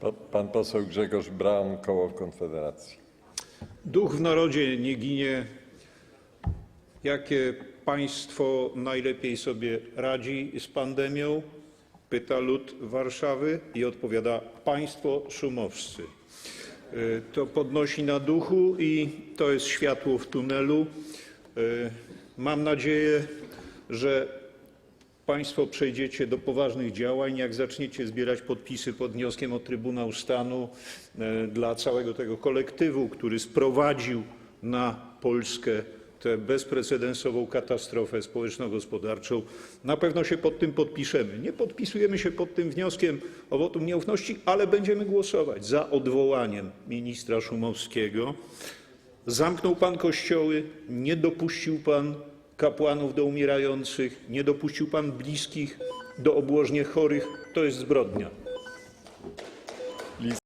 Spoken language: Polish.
Pa- Pan poseł Grzegorz Braun, koło Konfederacji. Duch w narodzie nie ginie. Jakie państwo najlepiej sobie radzi z pandemią? Pyta lud Warszawy i odpowiada państwo szumowscy. Y, To podnosi na duchu i to jest światło w tunelu. Y, Mam nadzieję, że Państwo przejdziecie do poważnych działań, jak zaczniecie zbierać podpisy pod wnioskiem o Trybunał Stanu e, dla całego tego kolektywu, który sprowadził na Polskę tę bezprecedensową katastrofę społeczno-gospodarczą. Na pewno się pod tym podpiszemy. Nie podpisujemy się pod tym wnioskiem o wotum nieufności, ale będziemy głosować za odwołaniem ministra Szumowskiego. Zamknął pan kościoły, nie dopuścił pan kapłanów do umierających, nie dopuścił pan bliskich do obłożnie chorych. To jest zbrodnia.